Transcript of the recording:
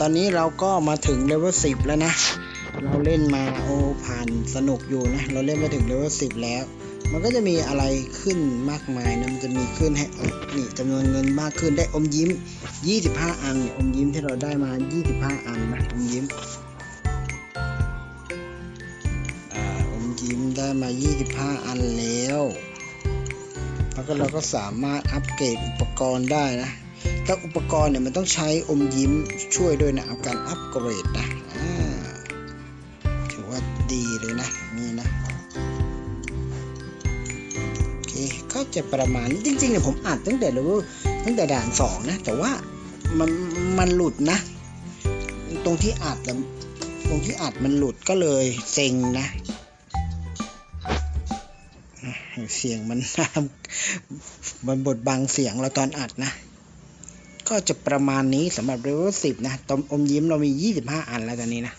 ตอนนี้เราก็มาถึงเลเวลสิบแล้วนะ เราเล่นมาโอ้ผ่านสนุกอยู่นะ เราเล่นมาถึงเลเวลสิบแล้ว มันก็จะมีอะไรขึ้นมากมายนะ มันจะมีขึ้นให้เออนี่จำนวนเงินมากขึ้นได้อมยิ้ม 25 อันเนี่ยอมยิ้มที่เราได้มา 25 อันนะอมยิ้มอ่าอมยิ้มได้มา 25 อันแล้ว แล้วก็เราก็สามารถอัปเกรดอุปกรณ์ได้นะ แต่อุปกรณ์เนี่ยมันต้องใช้อมยิ้มช่วยด้วยนะเอาการอัปเกรดนะถือว่าดีเลยนะนี่นะโอเคก็จะประมาณนี้จริงๆเนี่ยผมอัดตั้งแต่เลเวลตั้งแต่ด่านสองนะแต่ว่ามันมันหลุดนะ ตรงที่อัดอะตรงที่อัดมันหลุดก็เลยเซ็งนะเสียงมันมันบดบังเสียงเราตอนอัดนะ ก็จะประมาณนี้สำหรับเลเวลสิบนะตอมอมยิ้มเรามี 25 อันแล้วตอนนี้นะ